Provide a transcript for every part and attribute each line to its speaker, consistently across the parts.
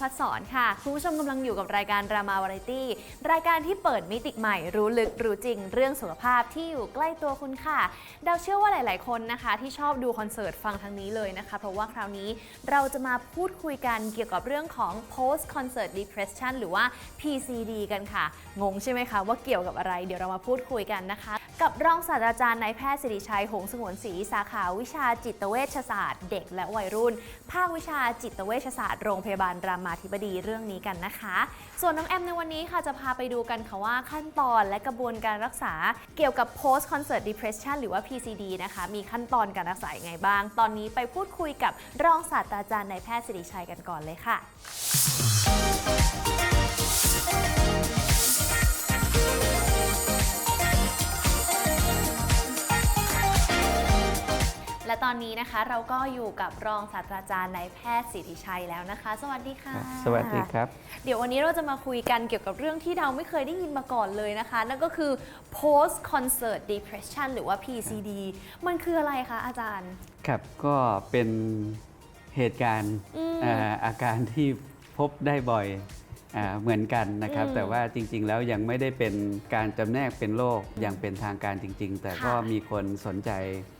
Speaker 1: พัฒสอนค่ะ คุณผู้ชมกำลังอยู่กับรายการรามาวาไรตี้ รายการที่เปิดมิติใหม่ รู้ลึกรู้จริง เรื่องสุขภาพที่อยู่ใกล้ตัวคุณค่ะเดาเชื่อว่าหลาย ๆ คนนะคะ ที่ชอบดูคอนเสิร์ตฟังทางนี้เลยนะคะ เพราะว่าคราวนี้เราจะมาพูดคุยกันเกี่ยวกับเรื่องของ post concert depression หรือว่า PCD กันค่ะ งงใช่ไหมคะว่าเกี่ยวกับอะไร เดี๋ยวเรามาพูดคุยกันนะคะ กับรองศาสตราจารย์นายแพทย์สิริชัย หงส์สงวนศรีสาขาวิชาจิตเวชศาสตร์ เด็กและวัยรุ่น ภาควิชาจิตเวชศาสตร์โรงพยาบาลรามาธิบดีเรื่องนี้กันนะคะ ส่วนน้องแอมในวันนี้ค่ะจะพาไปดูกันค่ะว่าขั้นตอนและกระบวนการรักษาเกี่ยวกับ post concert depression หรือว่า PCD นะคะ มีขั้นตอนการรักษาอย่างไงบ้าง ตอนนี้ไปพูดคุยกับรองศาสตราจารย์นายแพทย์สิริชัยกันก่อนเลยค่ะ และตอนนี้นะคะเราก็อยู่กับรองศาสตราจารย์นายแพทย์สิริชัยแล้วนะคะ สวัสดีค่ะ
Speaker 2: สวัสดีครับ
Speaker 1: เดี๋ยววันนี้เราจะมาคุยกันเกี่ยวกับเรื่องที่เราไม่เคยได้ยินมาก่อนเลยนะคะ นั่นก็คือ post concert depression หรือว่า PCD มันคืออะไรคะอาจารย์
Speaker 2: ครับ ก็เป็นเหตุการณ์
Speaker 1: อืม
Speaker 2: เอ่ออาการที่พบได้บ่อยอาเหมือนกันนะครับ
Speaker 1: อืม
Speaker 2: แต่ว่าจริง ๆ แล้วยังไม่ได้เป็นการจำแนกเป็นโรคอย่างเป็นทางการจริง ๆ แต่ก็
Speaker 1: ค่ะ
Speaker 2: มีคนสนใจอ่า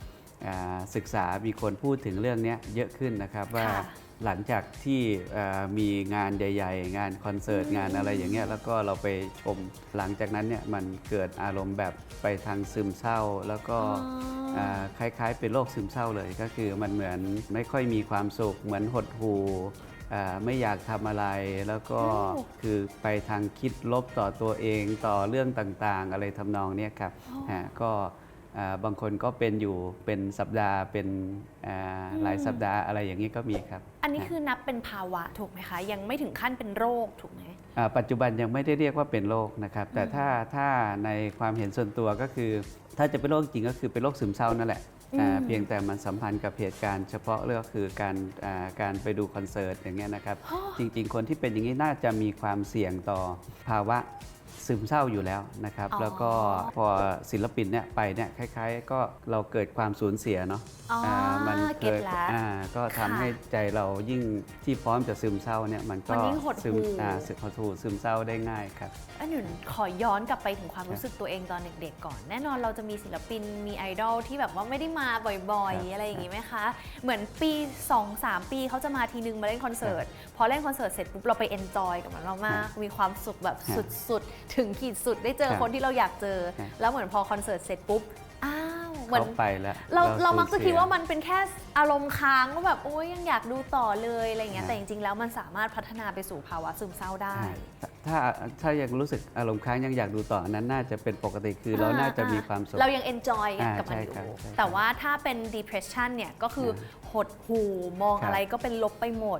Speaker 2: ศึกษามีคนพูดถึงเรื่องเนี้ยเยอะขึ้นนะครับว่า
Speaker 1: ค่ะ
Speaker 2: หลังจากที่อ่ามีงานใหญ่ ๆ งานคอนเสิร์ต
Speaker 1: อืม
Speaker 2: งานอะไรอย่างเงี้ยแล้วก็เราไปชมหลังจากนั้นเนี่ยมันเกิดอารมณ์แบบไปทางซึมเศร้า แล้วก็
Speaker 1: อ๋อา
Speaker 2: คล้ายๆ เป็นโรคซึมเศร้าเลยก็คือมันเหมือนไม่ค่อยมีความสุขเหมือนหดหู่อ่าไม่อยากทำอะไรแล้วก็
Speaker 1: โอ้
Speaker 2: คือไปทางคิดลบต่อตัวเองต่อเรื่องต่างๆ อะไรทำนองเนี้ยครับ
Speaker 1: อ๋อ
Speaker 2: ฮะก็อ่า บางคนก็เป็นอยู่เป็นสัปดาห์เป็นอ่า
Speaker 1: อืม
Speaker 2: หลายสัปดาห์อะไรอย่างนี้ก็มีครับ
Speaker 1: อันนี้
Speaker 2: ฮะ
Speaker 1: คือนับเป็นภาวะถูกไหมคะ ยังไม่ถึงขั้นเป็นโรคถูกไหม
Speaker 2: อ่าปัจจุบันยังไม่ได้เรียกว่าเป็นโรคนะครับ แต่
Speaker 1: อืม
Speaker 2: ถ้าถ้าในความเห็นส่วนตัวก็คือ ถ้าจะเป็นโรคจริงก็คือเป็นโรคซึมเศร้านั่นแหละอ่า
Speaker 1: อืม
Speaker 2: เพียงแต่มันสัมพันธ์กับเหตุการณ์เฉพาะเรื่องก็คือการอ่าการไปดูคอนเสิร์ตอย่างเงี้ยนะครับ
Speaker 1: อ๋อ
Speaker 2: จริง ๆ คนที่เป็นอย่างนี้น่าจะมีความเสี่ยงต่อภาวะ ซึมเศร้าอยู่แล้วนะครับ
Speaker 1: อ๋อ
Speaker 2: แล้วก็พอศิลปินเนี่ยไปเนี่ยคล้ายๆ ก็เราเกิดความสูญเสียเนาะ
Speaker 1: อ๋ออาเก็ต
Speaker 2: ด
Speaker 1: แล้ว
Speaker 2: อ่าก็ทำ
Speaker 1: ค่ะ
Speaker 2: ให้ใจเรายิ่งที่พร้อมจะซึมเศร้าเนี่ยมันก็
Speaker 1: มันยิ่งหด
Speaker 2: ซึม
Speaker 1: หู่
Speaker 2: อ่าซึมหดหู่ซึมเศร้าได้ง่ายครับ
Speaker 1: อันหนึ่งขอย้อนกลับไปถึงความรู้สึกตัวเองตอนเด็กๆก่อน แน่นอนเราจะมีศิลปินมีไอดอลที่แบบว่าไม่ได้มาบ่อย
Speaker 2: ครับ
Speaker 1: ๆ อะไรอย่างงี้ไหมคะ เหมือนปี 2-3 ปีเขาจะมาทีนึงมาเล่นคอนเสิร์ต พอเล่นคอนเสิร์ตเสร็จปุ๊บเราไปเอนจอยกับมันมากๆมีความสุขแบบ
Speaker 2: ครับ
Speaker 1: สุดๆถึงขีดสุดได้เจอ
Speaker 2: ครับ
Speaker 1: คนที่เราอยากเจอ
Speaker 2: ครับ
Speaker 1: แล้วเหมือนพอคอนเสิร์ตเสร็จปุ๊บอ้าวเหมือน
Speaker 2: เขาไปแล้ว
Speaker 1: เราเรา
Speaker 2: สูญ
Speaker 1: มักจะ
Speaker 2: สีย
Speaker 1: คิดว่ามันเป็นแค่อารมณ์ค้างว่าแบบโอ้ยยังอยากดูต่อเลยอะไรอย่างเงี้ย
Speaker 2: ครับ
Speaker 1: แต่จริงๆแล้วมันสามารถพัฒนาไปสู่ภาวะซึมเศร้าได้
Speaker 2: ถ้าถ้ายังรู้สึกอารมณ์ค้างยังอยากดูต่ออันนั้นน่าจะเป็นปกติคือเราน่าจะมีความสุข
Speaker 1: เรายัง enjoy
Speaker 2: อ่า
Speaker 1: กับมัน
Speaker 2: ใช่
Speaker 1: อยู่
Speaker 2: ครับใช่ครับ
Speaker 1: แต่ว่าถ้าเป็น depression เนี่ยก็คือหดหูมอง
Speaker 2: ครับ
Speaker 1: อะไรก็เป็นลบไปหมด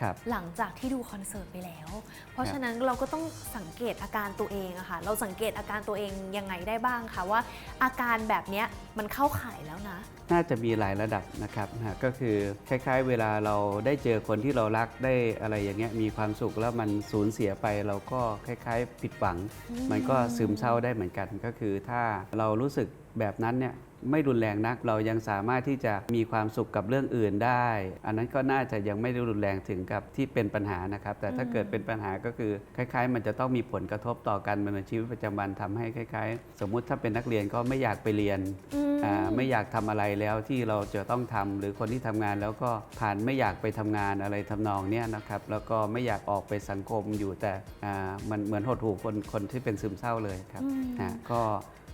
Speaker 2: ครับ
Speaker 1: หลังจากที่ดูคอนเสิร์ตไปแล้ว เพราะฉะนั้นเราก็ต้องสังเกตอาการตัวเองอะค่ะ เราสังเกตอาการตัวเองยังไงได้บ้างคะว่า อาการแบบเนี้ยมันเข้าข่ายแล้วนะ
Speaker 2: น่าจะมีหลายระดับนะครับนะก็คือคล้ายๆ เวลาเราได้เจอคนที่เรารักได้อะไรอย่างเงี้ยมีความสุขแล้วมันสูญเสียไปเราก็คล้ายๆ ผิดหวัง
Speaker 1: อืม
Speaker 2: มันก็ซึมเศร้าได้เหมือนกัน ก็คือถ้าเรารู้สึกแบบนั้นเนี่ย ไม่รุนแรงนัก เรายังสามารถที่จะมีความสุขกับเรื่องอื่นได้ อันนั้นก็น่าจะยังไม่ได้รุนแรงถึงกับที่เป็นปัญหานะครับ แต่ถ้า
Speaker 1: อืม
Speaker 2: เกิดเป็นปัญหาก็คือคล้าย ๆ มันจะต้องมีผลกระทบต่อกันในชีวิตประจำวันทำให้คล้าย ๆ สมมุติถ้าเป็นนักเรียนก็ไม่อยากไปเรียน
Speaker 1: อืม
Speaker 2: อ่าไม่อยากทำอะไรแล้วที่เราจะต้องทำหรือคนที่ทำงานแล้วก็ผ่านไม่อยากไปทำงานอะไรทำนองเนี้ยนะครับ แล้วก็ไม่อยากออกไปสังคมอยู่แต่อ่ามันเหมือนหดหู่คนคนที่เป็นซึมเศร้าเลยครับ
Speaker 1: อืม
Speaker 2: อ่าก็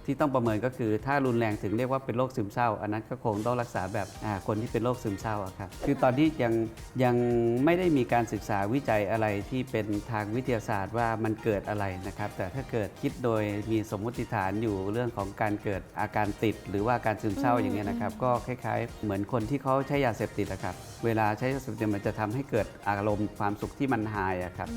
Speaker 2: ที่ต้องประเมินก็คือถ้ารุนแรงถึงเรียกว่าเป็นโรคซึมเศร้า อันนั้นก็คงต้องรักษาแบบอ่าคนที่เป็นโรคซึมเศร้าอะครับคือตอนที่ยังยังไม่ได้มีการศึกษาวิจัยอะไรที่เป็นทางวิทยาศาสตร์ว่ามันเกิดอะไรนะครับ แต่ถ้าเกิดคิดโดยมีสมมติฐานอยู่เรื่องของการเกิดอาการติด หรือว่าการซึมเศร้า
Speaker 1: อืม
Speaker 2: อย่างเงี้ยนะครับ ก็คล้าย ๆ เหมือนคนที่เขาใช้ยาเสพติดอะครับเวลาใช้ยาเสพติดมันจะทำให้เกิดอารมณ์ความสุขที่มันหายอะครับ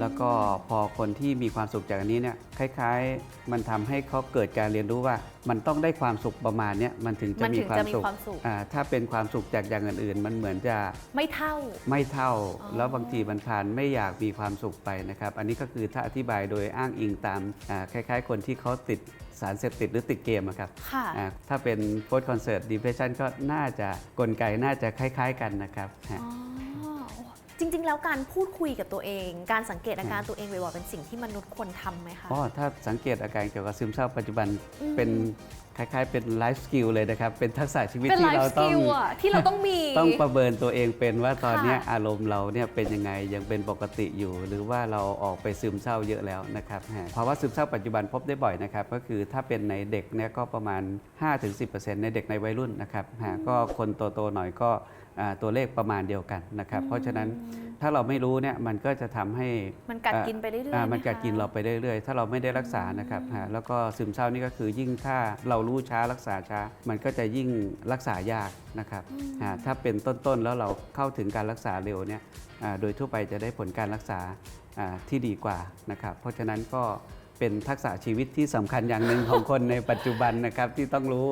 Speaker 2: แล้วก็พอคนที่มีความสุขจากอันนี้เนี่ยคล้าย ๆ มันทำให้เขาเกิดการเรียนรู้ว่ามันต้องได้ความสุขประมาณเนี้ยมันถึงจะ
Speaker 1: มัน
Speaker 2: มี
Speaker 1: ถึง
Speaker 2: ควา
Speaker 1: จะ
Speaker 2: ม
Speaker 1: มี
Speaker 2: สุข
Speaker 1: ความสุข
Speaker 2: อ่าถ้าเป็นความสุขจากอย่างอื่นๆ มันเหมือนจะ
Speaker 1: ไม่เท่า
Speaker 2: ไม่เท่า
Speaker 1: อ๋อ
Speaker 2: แล้วบางทีมันผ่านไม่อยากมีความสุขไปนะครับ อันนี้ก็คือถ้าอธิบายโดยอ้างอิงตามอ่าคล้ายๆ คนที่เขาติดสารเสพติดหรือติดเกมอะครับ
Speaker 1: ค่ะ
Speaker 2: อ่าถ้าเป็น post concert depression ก็น่าจะกลไกน่าจะคล้าย ๆ กันนะครับฮะ
Speaker 1: อ๋อจริ งๆแล้วการพูดคุยกับตัวเอง การสังเกตอาการตัวเองบ่อยๆเป็นสิ่งที่มนุษย์ควรทำไหมคะ
Speaker 2: อ๋อถ้าสังเกตอาการเกี่ยวกับซึมเศร้าปัจจุบัน
Speaker 1: อืม
Speaker 2: เป็นคล้ายๆ เป็นไลฟ์สกิลเลยนะครับ เป็นทักษะชีวิต
Speaker 1: เป็น
Speaker 2: ที่
Speaker 1: ไล
Speaker 2: เรา
Speaker 1: ฟ์ส
Speaker 2: ต้อง
Speaker 1: กิลอะที่เราต้องมี
Speaker 2: ต้องประเมินตัวเองเป็นว่าตอนเนี้ย
Speaker 1: ค่ะ
Speaker 2: อารมณ์เราเนี่ยเป็นยังไงยังเป็นปกติอยู่ หรือว่าเราออกไปซึมเศร้าเยอะแล้วนะครับฮะภาวะซึมเศร้าปัจจุบันพบได้บ่อยนะครับก็คือถ้าเป็นในเด็กเนี่ยก็ประมาณ 5-10%ในเด็กในวัยรุ่นนะครับฮะก็คนโตๆหน่อยก็อ่า ตัวเลขประมาณเดียวกันนะครับ เพราะฉะนั้นถ้าเราไม่รู้เนี่ยมันก็จะทำให้
Speaker 1: มันกัดกินไปเรื่อยๆ
Speaker 2: อ่า
Speaker 1: ไห
Speaker 2: มันกัด
Speaker 1: คะ
Speaker 2: กินเราไปเรื่อยๆ ถ้าเราไม่ได้รักษานะครับฮะแล้วก็ซึมเศร้านี่ก็คือยิ่งถ้าเรารู้ช้ารักษาช้า มันก็จะยิ่งรักษายากนะครับฮะถ้าเป็นต้นๆแล้วเราเข้าถึงการรักษาเร็วเนี่ยอ่าโดยทั่วไปจะได้ผลการรักษาอ่าที่ดีกว่านะครับ เพราะฉะนั้นก็ เป็นทักษะชีวิตที่สำคัญอย่างหนึ่งของคนในปัจจุบันนะครับที่ต้องรู้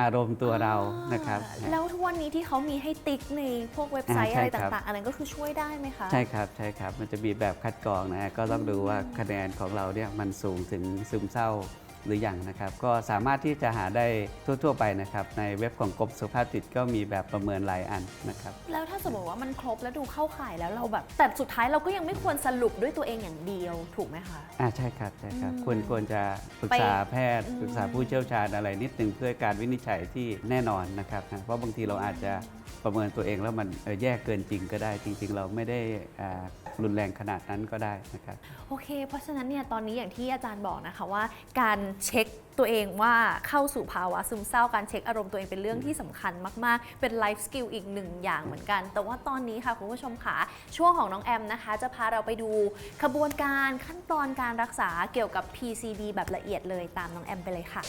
Speaker 2: อารมณ์ตัวเรานะครับ
Speaker 1: อ่าแล้วทุกวันนี้ที่เขามีให้ติ๊กในพวกเว็บไซต์
Speaker 2: อ่าใช่
Speaker 1: อะไร
Speaker 2: ครับ
Speaker 1: ต่างๆ อันนั้นก็คือช่วยได้ไหมคะ
Speaker 2: ใช่ครับใช่ครับ มันจะมีแบบคัดกรองนะฮะก็ต้องดูว่าคะแนนของเราเนี่ยมันสูงถึงซึมเศร้า หรืออยังนะครับ ก็สามารถที่จะหาได้ทั่ว ๆ ไปนะครับ ในเว็บของกรมสุขภาพจิตก็มีแบบประเมินหลายอันนะครับ
Speaker 1: แล้วถ้าสมมติว่ามันครบแล้วดูเข้าข่ายแล้วเราแบบ แต่สุดท้ายเราก็ยังไม่ควรสรุปด้วยตัวเองอย่างเดียวถูกไหมคะ
Speaker 2: อ่าใช่ครับใช่ครับ
Speaker 1: อืม
Speaker 2: ควรควรจะปรึกษาแพทย์
Speaker 1: อืม
Speaker 2: ปรึกษาผู้เชี่ยวชาญอะไรนิดนึงเพื่อการวินิจฉัยที่แน่นอนนะครับนะเพราะบางทีเราอาจจะประเมินตัวเองแล้วมันเอ่อแย่เกินจริงก็ได้จริง ๆ เราไม่ได้อ่า รุนแรงขนาดนั้นก็ได้นะครับ
Speaker 1: โอเค เพราะฉะนั้นเนี่ยตอนนี้อย่างที่อาจารย์บอกนะคะว่า การเช็คตัวเองว่าเข้าสู่ภาวะซึมเศร้าการเช็คอารมณ์ตัวเองเป็นเรื่องที่สำคัญมากๆ เป็นไลฟ์สกิลอีกหนึ่งอย่างเหมือนกัน แต่ว่าตอนนี้ค่ะคุณผู้ชมค่ะช่วงของน้องแอมนะคะ จะพาเราไปดูขบวนการขั้นตอนการรักษาเกี่ยวกับ PCD แบบละเอียดเลยตามน้องแอมไปเลยค่ะ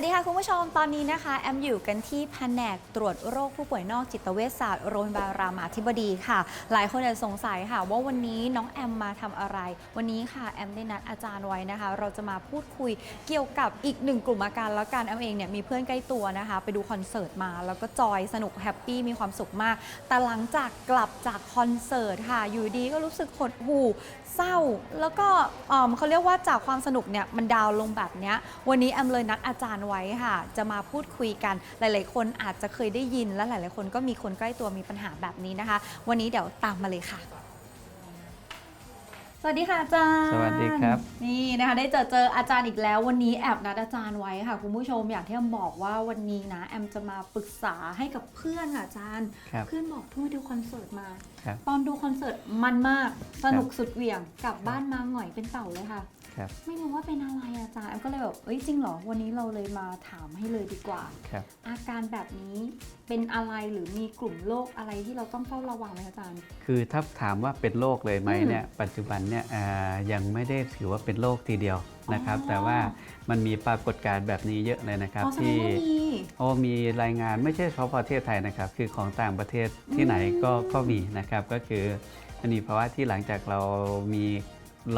Speaker 3: วัสดีค่ะคุณผู้ชมตอนนี้นะคะ แอมอยู่กันที่แผนกตรวจโรคผู้ป่วยนอกจิตเวชศาสตร์โรงพยาบาลรามาธิบดีค่ะ หลายคนอาจจะสงสัยค่ะ ว่าวันนี้น้องแอมมาทำอะไร วันนี้ค่ะแอมได้นัดอาจารย์ไว้นะคะ เราจะมาพูดคุยเกี่ยวกับอีกหนึ่งกลุ่มอาการแล้วกันแอมเองเนี่ยมีเพื่อนใกล้ตัวนะคะ ไปดูคอนเสิร์ตมาแล้วก็จอยสนุกแฮปปี้มีความสุขมาก แต่หลังจากกลับจากคอนเสิร์ตค่ะอยู่ดีก็รู้สึกหดหู่ เศร้า แล้วก็เอิ่มเขาเรียกว่าจากความสนุกเนี่ยมันดาวน์ลงแบบเนี้ยวันนี้แอมเลยนัดอาจารย์ไว้ค่ะ จะมาพูดคุยกันหลาย ๆ คนอาจจะเคยได้ยินและหลาย ๆ คนก็มีคนใกล้ตัวมีปัญหาแบบนี้นะคะ วันนี้เดี๋ยวตามมาเลยค่ะ สวัสดีค่ะอาจารย์
Speaker 2: สวัสดีครับ
Speaker 3: นี่นะคะได้เจอเจออาจารย์อีกแล้ววันนี้แอบนัดอาจารย์ไว้ค่ะคุณผู้ชมอย่างที่แอมบอกว่าวันนี้นะแอมจะมาปรึกษาให้กับเพื่อนค่ะอาจารย์
Speaker 2: ครับ
Speaker 3: เพื่อนบอกเพิ่งไปดูคอนเสิร์ตมา
Speaker 2: ครับ
Speaker 3: ตอนดูคอนเสิร์ตมันมากสนุกสุดเหวี่ยงกลับบ้านมาหงอยเป็นเต่าเลยค่ะ
Speaker 2: ครับ
Speaker 3: ไม่รู้ว่าเป็นอะไรอาจารย์แอมก็เลยแบบเอ้ยจริงเหรอวันนี้เราเลยมาถามให้เลยดีกว่า
Speaker 2: ครับ
Speaker 3: อาการแบบนี้เป็นอะไรหรือมีกลุ่มโรคอะไรที่เราต้องเฝ้าระวังไหมอาจารย์
Speaker 2: คือถ้าถามว่าเป็นโรคเลยไหม
Speaker 3: อืม
Speaker 2: เนี่ยปัจจุบันเนี่ยอ่ายังไม่ได้ถือว่าเป็นโรคทีเดียวนะครับ
Speaker 3: อ๋อ
Speaker 2: แต่ว่ามันมีปรากฏการณ์แบบนี้เยอะเลยนะครับ
Speaker 3: อ๋อแสด
Speaker 2: ที่
Speaker 3: งว่ามี
Speaker 2: โอ้มีรายงานไม่ใช่เฉพาะประเทศไทยนะครับ คือของต่างประเทศที่ไหนก็ก็มีนะครับ ก็คืออันนี้ภาวะที่หลังจากเรามี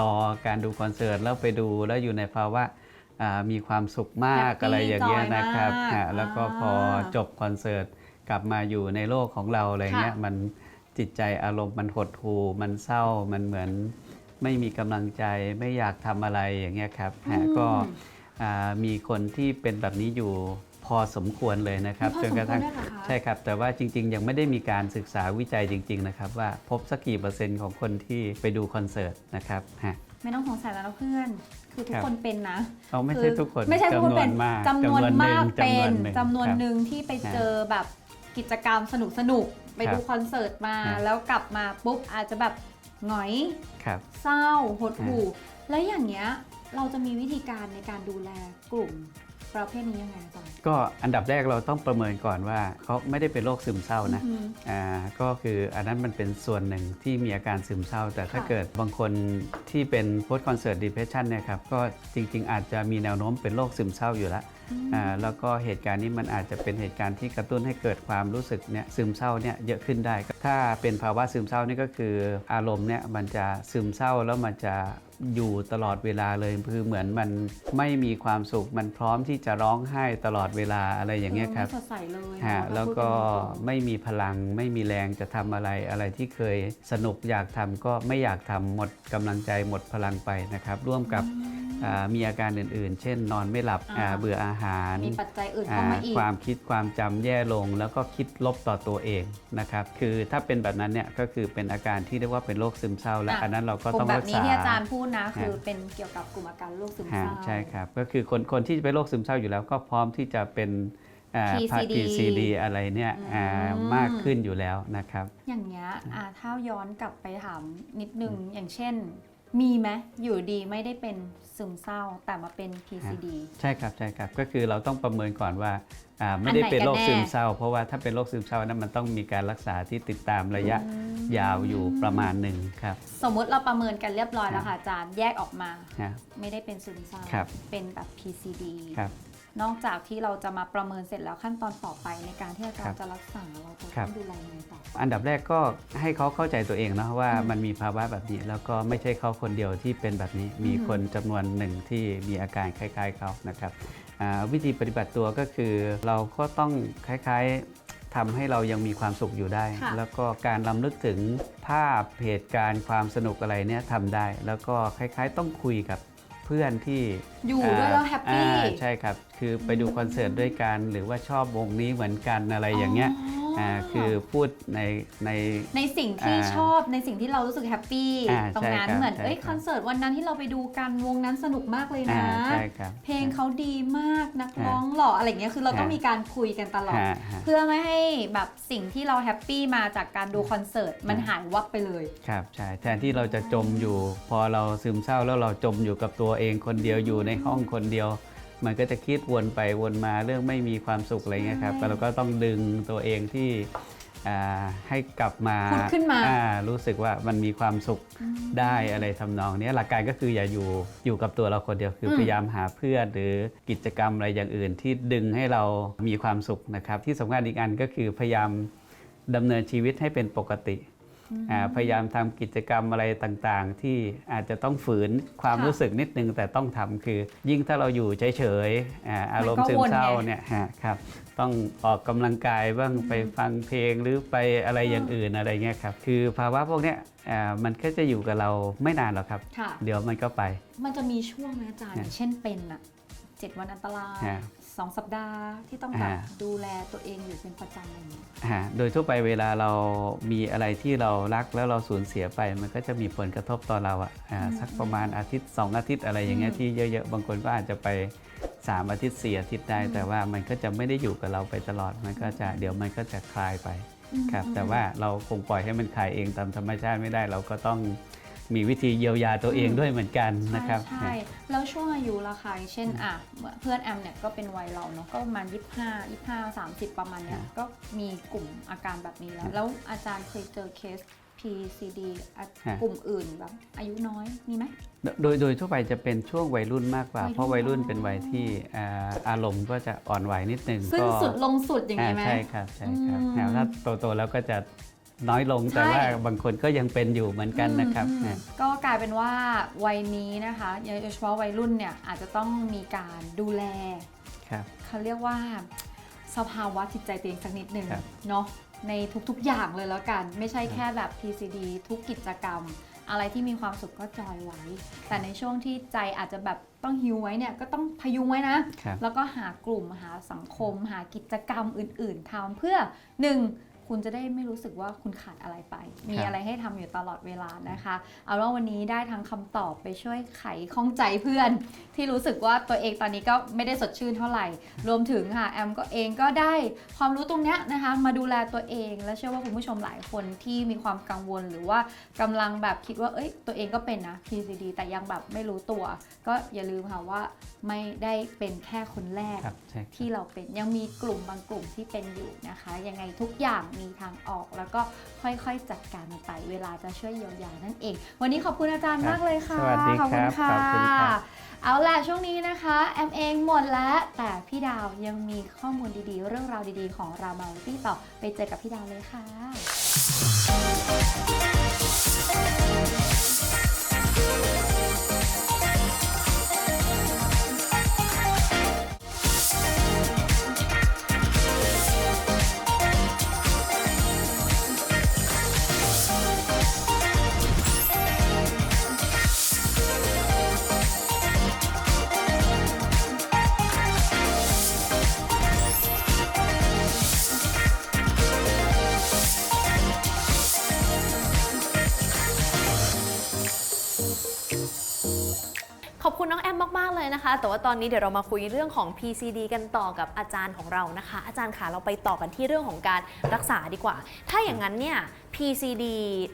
Speaker 2: รอการดูคอนเสิร์ตแล้วไปดูแล้วอยู่ในภาวะอ่ามีความสุขมาก
Speaker 3: Happy
Speaker 2: อะไรอย่างเงี้ย
Speaker 3: joy
Speaker 2: นะครับ
Speaker 3: มาก
Speaker 2: อ่าแล้วก็พอ
Speaker 3: อ่า
Speaker 2: จบคอนเสิร์ตกลับมาอยู่ในโลกของเราอะไรเงี้ย
Speaker 3: ค่ะ
Speaker 2: มันจิตใจอารมณ์มันหดหู่มันเศร้ามันเหมือนไม่มีกำลังใจไม่อยากทำอะไรอย่างเงี้ยครับฮะก็
Speaker 3: อืม
Speaker 2: อ่ามีคนที่เป็นแบบนี้อยู่พ อสมควรเลยนะครับ
Speaker 3: มีพอ
Speaker 2: จนกระทั่ง
Speaker 3: สมควรด้วยเหรอคะ
Speaker 2: ใช่ครับ แต่ว่าจริง ๆ ยังไม่ได้มีการศึกษาวิจัยจริง ๆ นะครับ ว่าพบสักกี่เปอร์เซ็นต์ของคนที่ไปดูคอนเสิร์ตนะครับฮะ
Speaker 3: ไม่ต้องสงสัยแล้วนะเพื่อน คือทุก
Speaker 2: ครับ
Speaker 3: คนเป็นนะ
Speaker 2: เอาไม่ใช่ทุกคน
Speaker 3: ไม่ใช่ทุกคนเป็น
Speaker 2: จำนวนมาก
Speaker 3: จำนวนมาก
Speaker 2: จำน
Speaker 3: เป็
Speaker 2: วนนหนึ่ง
Speaker 3: จำนวน
Speaker 2: ครับ
Speaker 3: หนึ่งที่ไป
Speaker 2: ครับ
Speaker 3: เจอแบบกิจกรรมสนุกสนุกๆไป
Speaker 2: ครับ
Speaker 3: ดูคอนเสิร์ตมา
Speaker 2: ครับ
Speaker 3: แล้วกลับมาปุ๊บอาจจะแบบหงอย
Speaker 2: ครับ
Speaker 3: เศร้าหดหู่แล้วอย่างเงี้ยเราจะมีวิธีการในการดูแลกลุ่ม ประเภทนี้ยังไงอาจารย์
Speaker 2: ก็อันดับแรกเราต้องประเมินก่อนว่าเขาไม่ได้เป็นโรคซึมเศร้านะ
Speaker 3: อืม
Speaker 2: อ่าก็คืออันนั้นมันเป็นส่วนหนึ่งที่มีอาการซึมเศร้า แต่ถ้า
Speaker 3: ค่ะ
Speaker 2: เกิดบางคนที่เป็น post concert depression เนี่ยครับก็จริงๆ อาจจะมีแนวโน้มเป็นโรคซึมเศร้าอยู่แล้วอ่าแล้วก็เหตุการณ์นี้มันอาจจะเป็นเหตุการณ์ที่กระตุ้นให้เกิดความรู้สึกเนี่ยซึมเศร้าเนี่ยเยอะขึ้นได้ ถ้าเป็นภาวะซึมเศร้านี่ก็คืออารมณ์เนี่ยมันจะซึมเศร้าแล้วมันจะ อยู่ตลอดเวลาเลยคือเหมือนมันไม่มีความสุขมันพร้อมที่จะร้องไห้ตลอดเวลาอะไรอย่างเงี้ยครับ
Speaker 3: ไม่สดใสเลย
Speaker 2: ฮะ
Speaker 3: เนอะ
Speaker 2: แล้วก็
Speaker 3: พูดตรงๆ
Speaker 2: ไม่มีพลังไม่มีแรงจะทำอะไรอะไรที่เคยสนุกอยากทำก็ไม่อยากทำหมดกำลังใจหมดพลังไปนะครับ ร่วมกับอ่า มีอาการอื่นๆ เช่น นอนไม่หลับ
Speaker 3: อ่า
Speaker 2: อ่าเบื่ออาหาร
Speaker 3: มีปัจจัยอื่น
Speaker 2: อ่า
Speaker 3: เข้ามาอีก
Speaker 2: ความคิดความจำแย่ลง แล้วก็คิดลบต่อตัวเองนะครับคือถ้าเป็นแบบนั้นเนี่ยก็คือเป็นอาการที่เรียกว่าเป็นโรคซึมเศร้า และ
Speaker 3: อะ
Speaker 2: อันนั้นเราก็
Speaker 3: กลุ่
Speaker 2: ต้อ
Speaker 3: ม
Speaker 2: ง
Speaker 3: แบ
Speaker 2: รับก
Speaker 3: นี้
Speaker 2: ษา
Speaker 3: ที่อาจารย์พูดนะคือเป็นเกี่ยวกับกลุ่มอาการโรคซึมเศ
Speaker 2: ฮะ
Speaker 3: ร้า
Speaker 2: ใช่ครับก็คือคนคนที่เป็นโรคซึมเศร้าอยู่แล้วก็พร้อมที่จะเป็นอ่า
Speaker 3: PCD
Speaker 2: PCD อะไรเนี่ยอ่า
Speaker 3: อืม
Speaker 2: มากขึ้นอยู่แล้วนะครับ
Speaker 3: อย่างเงี้ยอะถ้าย้อนกลับไปถามนิดนึงอย่างเช่น มีไหมอยู่ดีไม่ได้เป็น ซึมเศร้าแต่มาเป็น PCD
Speaker 2: ใช่ครับใช่ครับก็คือเราต้องประเมินก่อนว่าอ่าไม่ได้เป็นโรค
Speaker 3: อันไหนกันแน่
Speaker 2: ซึมเศร้า เพราะว่าถ้าเป็นโรคซึมเศร้านั้นมันต้องมีการรักษาที่ติดตามระยะยาวอยู่ประมาณหนึ่งครับ
Speaker 3: สมมุติเราประเมินกันเรียบร้อยแล้วค่ะอาจารย์แยกออกมา
Speaker 2: นะ
Speaker 3: ไม่ได้เป็นซึมเศร้า
Speaker 2: ครับ
Speaker 3: เป็นแบบ PCD
Speaker 2: ครับ
Speaker 3: นอกจากที่เราจะมาประเมินเสร็จแล้วขั้นตอนต่อไปในการที่อาจาร
Speaker 2: ครั
Speaker 3: ย์
Speaker 2: บ
Speaker 3: จะรักษาเราจะ
Speaker 2: ครั
Speaker 3: ต้อบงดูแลยังไงต่อ
Speaker 2: อันดับแรกก็ให้เขาเข้าใจตัวเองนะว่า
Speaker 3: อืม
Speaker 2: มันมีภาวะแบบนี้ แล้วก็ไม่ใช่เขาคนเดียวที่เป็นแบบนี้ มี
Speaker 3: อืม
Speaker 2: คนจำนวนหนึ่งที่มีอาการคล้าย ๆเขานะครับอ่าวิธีปฏิบัติตัวก็คือเราก็ต้องคล้ายๆทำให้เรายังมีความสุขอยู่ได้
Speaker 3: ค่ะ
Speaker 2: แล้วก็การลำลึกถึงภาพเหตุการณ์ความสนุกอะไรเนี่ยทำได้ แล้วก็คล้ายๆ ต้องคุยกับเพื่อนที่
Speaker 3: อยู่ด้วยแล้วแฮปปี้
Speaker 2: อ่าใช่ครับ คือไปดูคอนเสิร์ตด้วยกัน หรือว่าชอบวงนี้เหมือนกันอะไรอย่างเงี้ย อ่าคือพูดในใน
Speaker 3: ในสิ่งที่
Speaker 2: อ่า
Speaker 3: ชอบในสิ่งที่เรารู้สึกแฮปปี้
Speaker 2: อ่า
Speaker 3: ตรงนั้น
Speaker 2: ใช่ครับ
Speaker 3: เหมือน
Speaker 2: ใช่
Speaker 3: เอ้ย
Speaker 2: ครับ
Speaker 3: คอนเสิร์ตวันนั้นที่เราไปดูกันวงนั้นสนุกมากเลย
Speaker 2: อ่า
Speaker 3: นะ
Speaker 2: ใช่ครับ
Speaker 3: เพลงเขาดีมากนัก
Speaker 2: อ่า
Speaker 3: ร้องหล่ออะไรเงี้ยคือเราต้อง
Speaker 2: อ่ามี
Speaker 3: มีการคุยกันตลอด
Speaker 2: ฮะฮะ
Speaker 3: เพื่อไม่ให้แบบสิ่งที่เราแฮปปี้มาจากการดูคอนเสิร์ตมัน
Speaker 2: อ่า
Speaker 3: หายวับไปเลย
Speaker 2: ครับใช่แทนที่เราจะจมอยู่ พอเราซึมเศร้าแล้วเราจมอยู่กับตัวเองคนเดียวอยู่ในห้องคนเดียว มันก็จะคิดวนไปวนมาเรื่องไม่มีความสุขอะไรเงี้ยครับ
Speaker 3: ใช่
Speaker 2: แต่เราก็ต้องดึงตัวเองที่อ่าให้กลับมา
Speaker 3: พูดขึ้นมา
Speaker 2: อ่รู้สึกว่ามันมีความสุขได้อะไรทำนองเนี้ยหลักการก็คืออย่าอยู่อยู่กับตัวเราคนเดียวคืออ
Speaker 3: ม
Speaker 2: พยายามหาเพื่อนหรือกิจกรรมอะไรอย่างอื่นที่ดึงให้เรามีความสุขนะครับ ที่สำคัญอีกอันก็คือพยายามดำเนินชีวิตให้เป็นปกติอ่า พยายามทำกิจกรรมอะไรต่างๆ ที่อาจจะต้องฝืนความ
Speaker 3: ค่ะ
Speaker 2: รู้สึกนิดนึงแต่ต้องทำคือ ยิ่งถ้าเราอยู่เฉยๆอ่าอารม
Speaker 3: มัน
Speaker 2: ณ์
Speaker 3: ก็
Speaker 2: ซึมเศร้า
Speaker 3: วนไง
Speaker 2: เนี่ยฮะครับต้องออกกำลังกายบ้างไปฟังเพลงหรือไปอะไรอย่างอื่นอะไรเงี้ยครับคือภาวะพวกเนี้ยอ่ามันก็จะอยู่กับเราไม่นานหรอกครับ
Speaker 3: ค่ะ
Speaker 2: เดี๋ยวมันก็ไป
Speaker 3: มันจะมีช่วงนะอาจารย์
Speaker 2: ฮะ
Speaker 3: อย่างเช่นเป็นอะเจ็ดวันอันตราย
Speaker 2: ฮะ
Speaker 3: สองสัปดาห์ที่ต้องแบบ
Speaker 2: ฮะ
Speaker 3: ดูแลตัวเองอยู่เป็นประจำอะไรอย่างเงี้ย
Speaker 2: ฮะโดยทั่วไปเวลาเรามีอะไรที่เรารักแล้วเราสูญเสียไป มันก็จะมีผลกระทบต่อเราอะอ่า
Speaker 3: อืม
Speaker 2: สักประมาณอาทิตย์ 2 อาทิตย์อะไรอย่างเงี้ย
Speaker 3: อืม
Speaker 2: ที่เยอะๆ บางคนก็อาจจะไป 3 อาทิตย์ 4 อาทิตย์ได้
Speaker 3: อืม
Speaker 2: แต่ว่ามันก็จะไม่ได้อยู่กับเราไปตลอดมันก็จะเดี๋ยวมันก็จะคลายไป
Speaker 3: อืม
Speaker 2: ครับ
Speaker 3: อืม
Speaker 2: แต่ว่าเราคงปล่อยให้มันคลายเองตามธรรมชาติไม่ได้เราก็ต้อง มีวิธีเยียวยาตัวเองด้วยเหมือนกันนะครับ
Speaker 3: ใช่ใช่แล้วช่วงอายุล่ะคะอย่างเช่นอะเหมือนเพื่อนแอมเนี่ยก็เป็นวัยเราเนาะก็ประมาณ 25 25 30 ประมาณเนี้ย
Speaker 2: อ่า
Speaker 3: ก็มีกลุ่มอาการแบบนี้แล้ว
Speaker 2: อ่า
Speaker 3: แล้วอาจารย์เคยเจอเคส PCD อะ
Speaker 2: อ่าก
Speaker 3: กลุ่มอื่นแบบอายุน้อยมีไหม
Speaker 2: โดยโดยทั่วไปจะเป็นช่วงวัยรุ่นมากกว่า
Speaker 3: วัยรุ่น
Speaker 2: เพราะวัยรุ่นเป็นวัยที่อ่าอารมณ์ก็จะอ่อนไหวนิดนึง
Speaker 3: ซึ่ง
Speaker 2: ก็
Speaker 3: สุดลงสุดอย่างนี้ไหม
Speaker 2: อ่าใช่ครับใช่ครับ
Speaker 3: อืม
Speaker 2: อ่าถ้าโตๆแล้วก็จะ น้อยลง
Speaker 3: ใช่
Speaker 2: แต่ว่าบางคนก็ยังเป็นอยู่เหมือนกันนะครับ
Speaker 3: อืม
Speaker 2: อ่า
Speaker 3: ก็กลายเป็นว่าวัยนี้นะคะโดยเฉพาะวัยรุ่นเนี่ยอาจจะต้องมีการดูแล
Speaker 2: ครับ
Speaker 3: เขาเรียกว่าสภาวะจิตใจตัวเองสักนิดหนึ่ง
Speaker 2: ครับ
Speaker 3: เนาะในทุกๆอย่างเลยแล้วกัน ไม่ใช่แค่แบบ PCD ทุกกิจกรรม อะไรที่มีความสุขก็จอยไว้ แต่ในช่วงที่ใจอาจจะแบบต้องฮิวไว้เนี่ยก็ต้องพยุงไว้นะ
Speaker 2: ครับ
Speaker 3: แล้วก็หากลุ่มหาสังคม หากิจกรรมอื่น ๆทำเพื่อหนึ่ง คุณจะได้ไม่รู้สึกว่าคุณขาดอะไรไป มี
Speaker 2: ครับ
Speaker 3: อะไรให้ทำอยู่ตลอดเวลานะคะ เอาว่าวันนี้ได้ทั้งคำตอบไปช่วยไขข้องใจเพื่อน ที่รู้สึกว่าตัวเองตอนนี้ก็ไม่ได้สดชื่นเท่าไหร่ รวมถึงค่ะแอมก็เองก็ได้ความรู้ตรงเนี้ยนะคะ มาดูแลตัวเอง และเชื่อว่าคุณผู้ชมหลายคนที่มีความกังวลหรือว่ากำลังแบบคิดว่าเอ้ยตัวเองก็เป็นนะ PCD แต่ยังแบบไม่รู้ตัว ก็อย่าลืมค่ะว่าไม่ได้เป็นแค่คนแรก
Speaker 2: ครับใช่ครับ
Speaker 3: ที่เราเป็นยังมีกลุ่มบางกลุ่มที่เป็นอยู่นะคะยังไงทุกอย่างมีทางออก แล้วก็ค่อยๆจัดการมันไป เวลาจะช่วยเยียวยานั่นเอง วันนี้ขอบคุณอาจารย์
Speaker 2: ครับ
Speaker 3: มากเลยค่ะ
Speaker 2: สวัสดี
Speaker 3: ขอบคุณ
Speaker 2: ครับ
Speaker 3: ค่ะ
Speaker 2: ขอบคุณครับ
Speaker 3: เอาล่ะช่วงนี้นะคะแอมเองหมดแล้ว แต่พี่ดาวยังมีข้อมูลดีๆ เรื่องราวดีๆ ของรามาวิตี้ต่อไปเจอกับพี่ดาวเลยค่ะ
Speaker 1: น้องแอมมากๆเลยนะคะ แต่ว่าตอนนี้เดี๋ยวเรามาคุยเรื่องของ PCD กันต่อกับอาจารย์ของเรานะคะ อาจารย์คะเราไปต่อกันที่เรื่องของการรักษาดีกว่า ถ้าอย่างนั้นเนี่ย PCD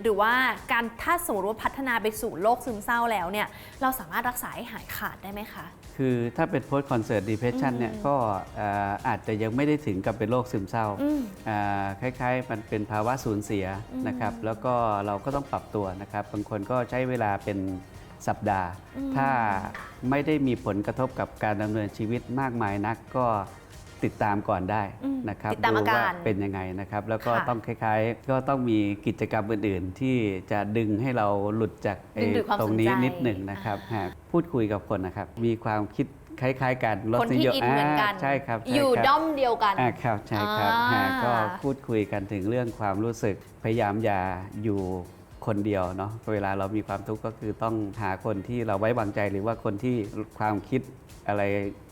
Speaker 1: หรือว่าการถ้าสมมติว่าพัฒนาไปสู่โรคซึมเศร้าแล้วเนี่ยเราสามารถรักษาให้หายขาดได้ไหมคะ
Speaker 2: คือถ้าเป็น post concert depression เนี่ย
Speaker 1: อืม
Speaker 2: ก็เอ่ออาจจะยังไม่ได้ถึงกับเป็นโรคซึมเศร้า
Speaker 1: อืม
Speaker 2: อ่าคล้ายๆ มันเป็นภาวะสูญเสีย
Speaker 1: อืม
Speaker 2: นะครับแล้วก็เราก็ต้องปรับตัวนะครับบางคนก็ใช้เวลาเป็น สัปดาห์
Speaker 1: อืม
Speaker 2: ถ้าไม่ได้มีผลกระทบกับการดำเนินชีวิตมากมายนักก็ติดตามก่อนได้
Speaker 1: อืม
Speaker 2: นะครับ
Speaker 1: ติดตามอาการ
Speaker 2: ว่าเป็นยังไงนะครับ แล้วก็
Speaker 1: ค่ะ
Speaker 2: ต้องคล้ายๆ ก็ต้องมีกิจกรรมอื่นๆ ที่จะดึงให้เราหลุดจากไอ้
Speaker 1: ดึงดูดความ
Speaker 2: ตรงนี้
Speaker 1: สนใจ
Speaker 2: นิดหนึ่งนะครับ
Speaker 1: อ่า
Speaker 2: หากพูดคุยกับคนนะครับ มีความคิดคล้ายๆกันรส
Speaker 1: คน
Speaker 2: นิ
Speaker 1: ที่
Speaker 2: ยม
Speaker 1: อินเหมือนกันา
Speaker 2: ใช่ครับใช่
Speaker 1: อยู่
Speaker 2: ครับ
Speaker 1: ด้อมเดียวกัน
Speaker 2: อ่าครับใช่ครับ
Speaker 1: อ่า
Speaker 2: ฮะก็พูดคุยกันถึงเรื่องความรู้สึกพยายามอย่าอยู่ คนเดียวเนาะเวลาเรามีความทุกข์ก็คือต้องหาคนที่เราไว้วางใจหรือว่าคนที่ความคิดอะไร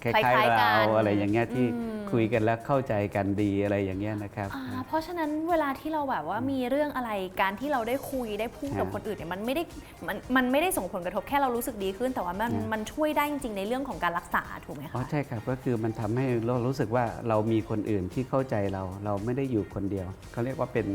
Speaker 2: คล้าย
Speaker 1: คล้าย
Speaker 2: ๆ
Speaker 1: ๆกั
Speaker 2: เรา
Speaker 1: น
Speaker 2: อะไรอย่างเงี้ยที่
Speaker 1: อืม
Speaker 2: คุยกันแล้วเข้าใจกันดีอะไรอย่างเงี้ยนะครับ
Speaker 1: อ่าเพราะฉะนั้นเวลาที่เราแบบว่ามีเรื่องอะไรการที่เราได้คุยได้พูดกับ
Speaker 2: ฮะ
Speaker 1: คนอื่นเนี่ยมันไม่ได้มันมันไม่ได้ส่งผลกระทบแค่เรารู้สึกดีขึ้น แต่ว่ามัน
Speaker 2: ฮะ
Speaker 1: มันช่วยได้จริงๆในเรื่องของการรักษาถูกไหม
Speaker 2: อ๋อ
Speaker 1: คะ
Speaker 2: ใช่ครับก็คือมันทำให้เรารู้สึกว่าเรามีคนอื่นที่เข้าใจเรา เราไม่ได้อยู่คนเดียวเขาเรียกว่าเป็น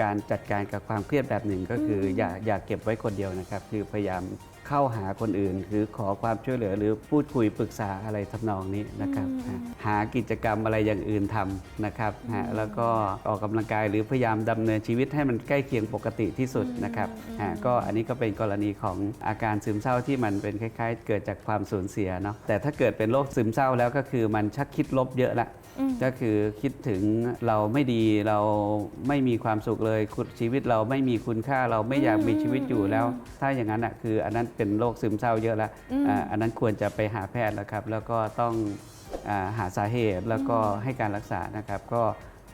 Speaker 2: การจัดการกับความเครียดแบบหนึ่งก็คืออ
Speaker 1: ม
Speaker 2: อย่าอย่าเก็บไว้คนเดียวนะครับ คือพยายาม เข้าหาคนอื่น หรือขอความช่วยเหลือหรือพูดคุยปรึกษาอะไรทำนองนี้นะครับฮะหากิจกรรมอะไรอย่างอื่นทำนะครับฮะแล้วก็ออกกำลังกายหรือพยายามดำเนินชีวิตให้มันใกล้เคียงปกติที่สุดนะครับฮะก็อันนี้ก็เป็นกรณีของอาการซึมเศร้าที่มันเป็นคล้าย ๆ เกิดจากความสูญเสียเนาะแต่ถ้าเกิดเป็นโรคซึมเศร้าแล้วก็คือมันชักคิดลบเยอะละ
Speaker 1: อืม
Speaker 2: ก็คือคิดถึงเราไม่ดีเราไม่มีความสุขเลยคุณชีวิตเราไม่มีคุณค่าเราไม่อยากมีชีวิตอยู่แล้ว ถ้าอย่างนั้นอะคือ อันนั้นเป็นโรคซึมเศร้าเยอะแล้ว
Speaker 1: อืม
Speaker 2: อ่าอันนั้นควรจะไปหาแพทย์แล้วครับ แล้วก็ต้องอาหาสาเหตุแล้วก็ให้การรักษานะครับก็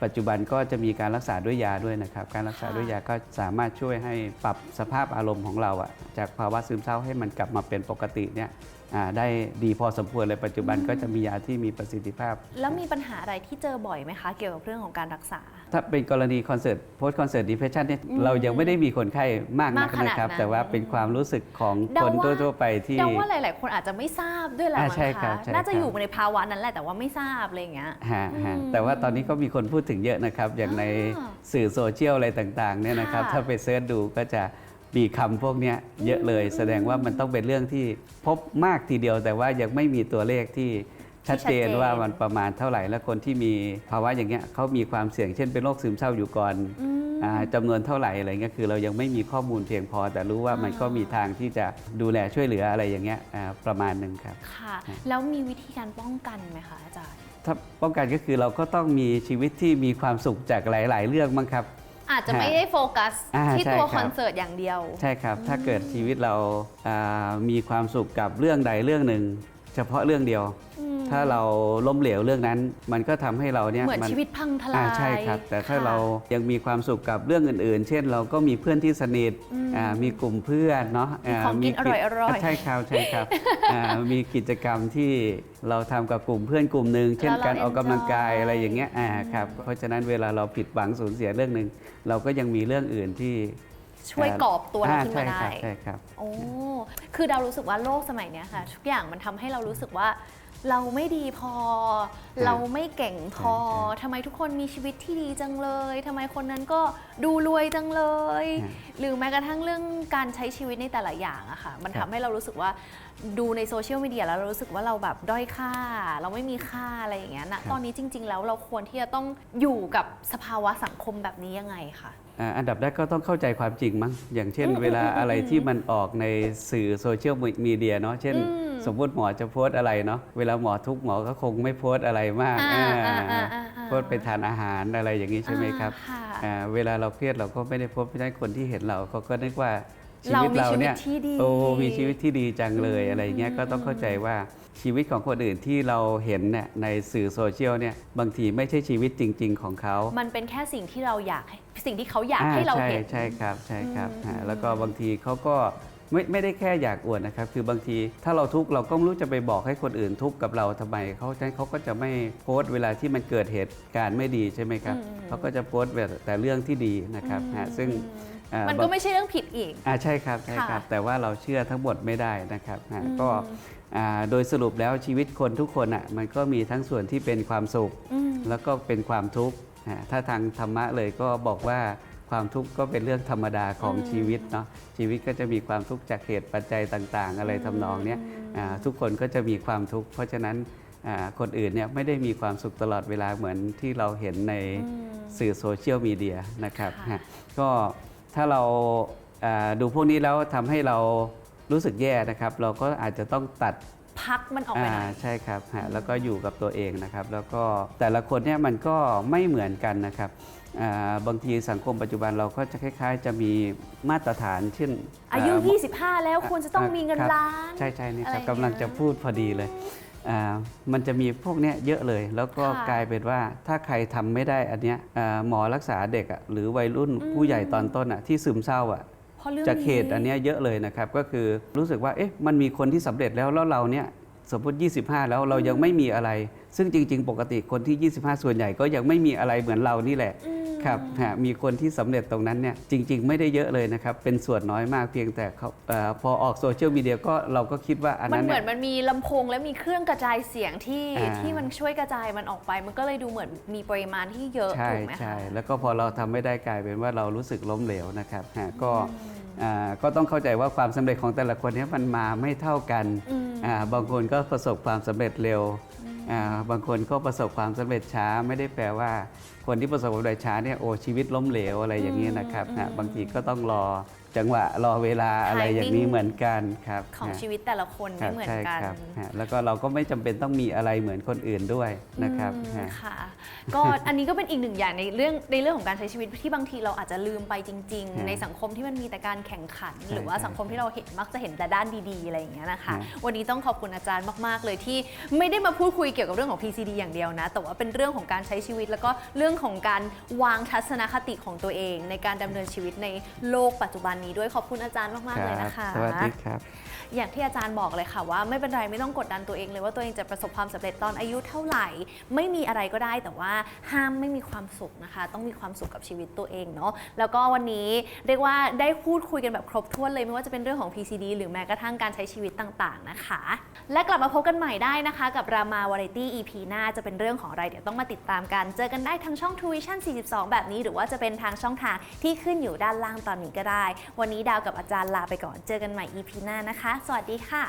Speaker 2: ปัจจุบันก็จะมีการรักษาด้วยยาด้วยนะครับ การรักษาด้วยยาก็สามารถช่วยให้ปรับสภาพอารมณ์ของเราอะจากภาวะซึมเศร้าให้มันกลับมาเป็นปกติเนี่ยอ่า ได้ดีพอสมควรเลยปัจจุบันก็จะมียาที่มีประสิทธิภาพ
Speaker 1: แล้วมีปัญหาอะไรที่เจอบ่อยไหมคะ เกี่ยวกับเรื่องของการรักษา
Speaker 2: ถ้าเป็นกรณีคอนเสิร์ตโพสต์คอนเสิร์ตดิเพรสชันเนี่ย
Speaker 1: อืม
Speaker 2: เรายังไม่ได้มีคนไข้มากนัก
Speaker 1: มากขนาด
Speaker 2: นะครับ
Speaker 1: นั้น
Speaker 2: แต่ว่าเป็นความรู้สึกของ
Speaker 1: เดา
Speaker 2: คน
Speaker 1: ว่า
Speaker 2: ทั่วๆไปที่
Speaker 1: เดาว่าหลาย ๆ คนอาจจะไม่ทราบด้วยแหละ
Speaker 2: อ่า
Speaker 1: มั้ง
Speaker 2: ใช่ครั
Speaker 1: คะ
Speaker 2: บใช่
Speaker 1: น่าจะ
Speaker 2: ครับ
Speaker 1: อยู่ในภาวะนั้นแหละแต่ว่าไม่ทราบอะไรอย่างเงี้ย
Speaker 2: ฮะฮะ
Speaker 1: อืม
Speaker 2: แต่ว่าตอนนี้ก็มีคนพูดถึงเยอะนะครับ อย่างใน
Speaker 1: อ่า
Speaker 2: สื่อโซเชียลอะไรต่างๆเนี่ยนะครับ
Speaker 1: ค่ะ
Speaker 2: ถ้าไปเสิร์ชดูก็จะ มีคำพวกเนี้ยเยอะเลย แสดงว่ามันต้องเป็นเรื่องที่พบมากทีเดียวแต่ว่ายังไม่มีตัวเลขที่ชัดเจนว่ามันประมาณเท่าไหร่และคนที่มีภาวะอย่างเงี้ยเขามีความเสี่ยงเช่นเป็นโรคซึมเศร้าอยู่ก่อน
Speaker 1: อืม
Speaker 2: อ่าจำนวนเท่าไหร่อะไรเงี้ยคือเรายังไม่มีข้อมูลเพียงพอ แต่รู้ว่ามันก็มีทางที่จะดูแลช่วยเหลืออะไรอย่างเงี้ยอ่าประมาณหนึ่งครับ
Speaker 1: ค่ะแล้วมีวิธีการป้องกันไหมคะอาจารย์
Speaker 2: ถ้าป้องกันก็คือเราก็ต้องมีชีวิตที่มีความสุขจากหลาย ๆ เรื่องมั้งครับ
Speaker 1: อาจจะไม่ได้โฟกัส
Speaker 2: อ่า
Speaker 1: ที่
Speaker 2: ใช่
Speaker 1: ตัว
Speaker 2: ครับ
Speaker 1: คอนเสิร์ตอย่างเดียว
Speaker 2: ใช่ครับ ถ้าเกิดชีวิตเราอ่ามีความสุขกับเรื่องใดเรื่องหนึ่ง เฉพาะเรื่องเดียว
Speaker 1: อืม
Speaker 2: ถ้าเราล้มเหลวเรื่องนั้น มันก็ทำให้เราเนี่ย
Speaker 1: เหมือน
Speaker 2: มัน
Speaker 1: ชีวิตพังทลา
Speaker 2: อ่ายใช่ครับ แต่ถ้า
Speaker 1: ค่ะ
Speaker 2: เรายังมีความสุขกับเรื่องอื่น ๆ เช่น เราก็มีเพื่อนที่สนิท
Speaker 1: อืม
Speaker 2: อ่ามีกลุ่มเพื่อนเนาะ
Speaker 1: มีของกินอร่อยๆ
Speaker 2: ใช่ครับใช่ครับอ่ามีกิจกรรมที่เราทำกับกลุ่มเพื่อนกลุ่มหนึ่งเช่น
Speaker 1: แล้วเรา
Speaker 2: การออกกำลังกาย
Speaker 1: enjoy
Speaker 2: อะไรอย่างเงี้ยอ่าครับเพราะฉะนั้นเวลาเราผิดหวังสูญเสียเรื่องหนึ่งเราก็ยังมีเรื่องอื่นที่
Speaker 1: ช่วยกรอบตัวเรา
Speaker 2: อ่
Speaker 1: ขึ้นมา
Speaker 2: ใช่
Speaker 1: ได้
Speaker 2: ครับใช่ครับ
Speaker 1: โอ้คือเรารู้สึกว่าโลกสมัยเนี้ยค่ะ ทุกอย่างมันทำให้เรารู้สึกว่า เราไม่ดีพอ เราไม่เก่งพอ
Speaker 2: ใช่ใช่
Speaker 1: ทำไมทุกคนมีชีวิตที่ดีจังเลยทำไมคนนั้นก็ดูรวยจังเลย
Speaker 2: ฮะ
Speaker 1: หรือแม้กระทั่งเรื่องการใช้ชีวิตในแต่ละอย่างอะค่ะ มัน
Speaker 2: ครั
Speaker 1: ทำ
Speaker 2: บ
Speaker 1: ให้เรารู้สึกว่าดูในโซเชียลมีเดียแล้วเรารู้สึกว่าเราแบบด้อยค่า เราไม่มีค่าอะไรอย่างเงี้ยนะตอนนี้จริง ๆ แล้วเราควรที่จะต้องอยู่กับสภาวะสังคมแบบนี้ยังไงคะ
Speaker 2: อ่าอันดับแรกก็ต้องเข้าใจความจริงมั้งอย่างเช่น
Speaker 1: อืม
Speaker 2: เวลา
Speaker 1: อืมอืม
Speaker 2: อะไรที่มันออกในสื่อโซเชียลมีเดียเนาะเช่น
Speaker 1: อืม
Speaker 2: สมมติหมอจะโพสต์อะไรเนาะเวลาหมอทุกข์หมอก็คงไม่โพสต์อะไรมาก
Speaker 1: อ่า
Speaker 2: อ่า
Speaker 1: อ่าอ่าอ่า
Speaker 2: โพสต์ไปทานอาหารอะไรอย่างนี้ใช่ไหมครับ
Speaker 1: อ่าค่ะ
Speaker 2: อ่าเวลาเราเครียดเราก็ไม่ได้โพสต์ไม่ได้คนที่เห็นเราเขาก็นึกว่า ชี
Speaker 1: เรา
Speaker 2: วิต
Speaker 1: มี
Speaker 2: เรา
Speaker 1: ชีวิ
Speaker 2: เนี่
Speaker 1: ต
Speaker 2: ย
Speaker 1: ที่ดี
Speaker 2: โอ้มีชีวิตที่ดีจังเลย
Speaker 1: อืม
Speaker 2: อะไรเงี้ยก็ต้องเข้าใจว่าชีวิตของคนอื่นที่เราเห็นเนี่ยในสื่อโซเชียลเนี่ยบางทีไม่ใช่ชีวิตจริง ๆ ของเขา
Speaker 1: มันเป็นแค่สิ่งที่เราอยากให้สิ่งที่เขาอยากให้เรา
Speaker 2: ใช่
Speaker 1: เห็น
Speaker 2: ใช่ครับใช่ครับ
Speaker 1: อืม
Speaker 2: อ่า
Speaker 1: อืม
Speaker 2: แล้วก็บางทีเขาก็ไม่ไม่ได้แค่อยากอวดนะครับ คือบางทีถ้าเราทุกข์เราก็ไม่รู้จะไปบอกให้คนอื่นทุกข์กับเราทำไมเขาฉะนั้นเขาก็จะไม่โพสต์เวลาที่มันเกิดเหตุการณ์ไม่ดีใช่ไหมครับ
Speaker 1: อืม
Speaker 2: เขาก็จะโพสต์แต่แต่เรื่องที่ดีนะครับ
Speaker 1: อืม
Speaker 2: ฮะซึ่งอ่า
Speaker 1: มัน
Speaker 2: บา
Speaker 1: ก็
Speaker 2: ง
Speaker 1: ไม่ใช่เรื่องผิดอีก
Speaker 2: อ่าใช่ครับใช่ครับ
Speaker 1: ค่ะ
Speaker 2: แต่ว่าเราเชื่อทั้งหมดไม่ได้นะครับฮะ
Speaker 1: อืม
Speaker 2: ก็อ่าโดยสรุปแล้วชีวิตคนทุกคนอะมันก็มีทั้งส่วนที่เป็นความสุข
Speaker 1: อืม
Speaker 2: แล้วก็เป็นความทุกข์ฮะถ้าทางธรรมะเลยก็บอกว่าความทุกข์ก็เป็นเรื่องธรรมดาของ
Speaker 1: อืม
Speaker 2: ชีวิตเนาะชีวิตก็จะมีความทุกข์จากเหตุปัจจัยต่าง ๆ อะไรทำนองเนี้ยอ่าทุกคนก็จะมีความทุกข์เพราะฉะนั้นอ่าคนอื่นเนี่ยไม่ได้มีความสุขตลอดเวลาเหมือนที่เราเห็นใน
Speaker 1: อืม
Speaker 2: สื่อโซเชียลมีเดียนะครับ
Speaker 1: ค่ะ
Speaker 2: ฮะก็ ถ้าเราอ่าดูพวกนี้แล้วทำให้เรารู้สึกแย่นะครับ เราก็อาจจะต้องตัด
Speaker 1: พักมันออกไปหน่อย
Speaker 2: ใช่ครับฮะแล้วก็อยู่กับตัวเองนะครับ แล้วก็แต่ละคนเนี่ยมันก็ไม่เหมือนกันนะครับอ่าบางทีสังคมปัจจุบันเราก็จะคล้าย ๆ จะมีมาตรฐานเช่น
Speaker 1: อายุ
Speaker 2: เ25
Speaker 1: แล้วควรจะต้องมีเงิน
Speaker 2: ครับ
Speaker 1: ล้าน
Speaker 2: ใช่ใช่นี่
Speaker 1: อะไร
Speaker 2: ครับ
Speaker 1: อย่างเงี้ย
Speaker 2: กำลังจะพูดพอดีเลยอ่า มันจะมีพวกเนี้ยเยอะเลย แล้วก็
Speaker 1: ค่ะ
Speaker 2: กลายเป็นว่าถ้าใครทำไม่ได้อันเนี้ยอ่าหมอรักษาเด็กอะหรือวัยรุ่น
Speaker 1: อืม
Speaker 2: ผู้ใหญ่ตอนต้นอะที่ซึมเศร้าอะ
Speaker 1: เพราะเรื่อง
Speaker 2: จากเหตุอันเนี้ยเยอะเลยนะครับ ก็คือรู้สึกว่าเอ๊ะมันมีคนที่สำเร็จแล้วแล้วเราเนี่ย สมมติ 25 แล้วเรายังไม่มีอะไร ซึ่งจริง ๆ ปกติคนที่ 25 ส่วนใหญ่ก็ยังไม่มีอะไรเหมือนเรานี่แหละ
Speaker 1: อืม
Speaker 2: ครับฮะมีคนที่สำเร็จตรงนั้นเนี่ยจริง ๆ ไม่ได้เยอะเลยนะครับ เป็นส่วนน้อยมากเพียงแต่เขาเออพอออกโซเชียลมีเดียก็เราก็คิดว่าอัน
Speaker 1: มัน
Speaker 2: นั้น
Speaker 1: เหมื
Speaker 2: เนี่
Speaker 1: อน
Speaker 2: ย
Speaker 1: มันมีลำโพงและมีเครื่องกระจายเสียงที่
Speaker 2: อ่า
Speaker 1: ที่มันช่วยกระจายมันออกไป มันก็เลยดูเหมือนมีปริมาณที่เยอะ
Speaker 2: ใช่
Speaker 1: ถูกไหมคะ
Speaker 2: ใช่แล้วก็พอเราทำไม่ได้กลายเป็นว่าเรารู้สึกล้มเหลวนะครับฮะก็อ่า ก็ต้องเข้าใจว่าความสำเร็จของแต่ละคนเนี้มันมาไม่เท่ากัน
Speaker 1: อืม
Speaker 2: อ่าบางคนก็ประสบความสำเร็จเร็วอ่าบางคนก็ประสบความสำเร็จช้า ไม่ได้แปลว่า คนที่ประสบความสำเร็จช้าเนี่ยโอ้ชีวิตล้มเหลวอะไรอย่างนี้นะครับ
Speaker 1: อืม
Speaker 2: ฮะบางทีก็ต้องรอ จังหวะรอเวลาอะไรอย่างนี้
Speaker 1: Timing
Speaker 2: เหมือนกันครับ
Speaker 1: ของ
Speaker 2: ฮะ
Speaker 1: ชีวิตแต่ละคน
Speaker 2: ครั
Speaker 1: ไม่
Speaker 2: บ
Speaker 1: เหมือน
Speaker 2: ใช่
Speaker 1: กัน
Speaker 2: ครับฮะแล้วก็เราก็ไม่จำเป็นต้องมีอะไรเหมือนคนอื่นด้วยนะครับ
Speaker 1: อืม
Speaker 2: ฮะ
Speaker 1: ค่ะก็อันนี้ก็เป็นอีกหนึ่งอย่างในเรื่องในเรื่องของการใช้ชีวิตที่บางทีเราอาจจะลืมไปจริง
Speaker 2: ฮะ
Speaker 1: ๆในสังคมที่มันมีแต่การแข่งขัน
Speaker 2: ใช่
Speaker 1: หรือว่า
Speaker 2: ใช่
Speaker 1: สังคมที่เราเห็นมักจะเห็นแต่ด้านดีๆอะไรอย่างเงี้ยนะคะ
Speaker 2: ฮะ
Speaker 1: วันนี้ต้องขอบคุณอาจารย์มาก ๆ เลยที่ไม่ได้มาพูดคุยเกี่ยวกับเรื่องของ PCD อย่างเดียวนะ แต่ว่าเป็นเรื่องของการใช้ชีวิต แล้วก็เรื่องของการวางทัศนคติของตัวเอง ในการดำเนินชีวิตในโลกปัจจุบันนี้ด้วยขอบคุณอาจารย์มากๆเลยนะคะ
Speaker 2: สวัสดีครับ
Speaker 1: อย่างที่อาจารย์บอกเลยค่ะว่าไม่เป็นไรไม่ต้องกดดันตัวเองเลยว่าตัวเองจะประสบความสำเร็จตอนอายุเท่าไหร่ ไม่มีอะไรก็ได้แต่ว่าห้ามไม่มีความสุขนะคะ ต้องมีความสุขกับชีวิตตัวเองเนาะแล้วก็วันนี้เรียกว่าได้พูดคุยกันแบบครบถ้วนเลยไม่ว่าจะเป็นเรื่องของ PCD หรือแม้กระทั่งการใช้ชีวิตต่างๆนะคะ และกลับมาพบกันใหม่ได้นะคะ กับรามาวาไรตี้ EP หน้าจะเป็นเรื่องของอะไรเดี๋ยวต้องมาติดตามกัน เจอกันได้ทางช่อง True Vision 42 แบบนี้ หรือว่าจะเป็นทางช่องทางที่ขึ้นอยู่ด้านล่างตอนนี้ก็ได้ วันนี้ดาวกับอาจารย์ลาไปก่อนเจอกันใหม่ EP หน้านะคะสวัสดีค่ะ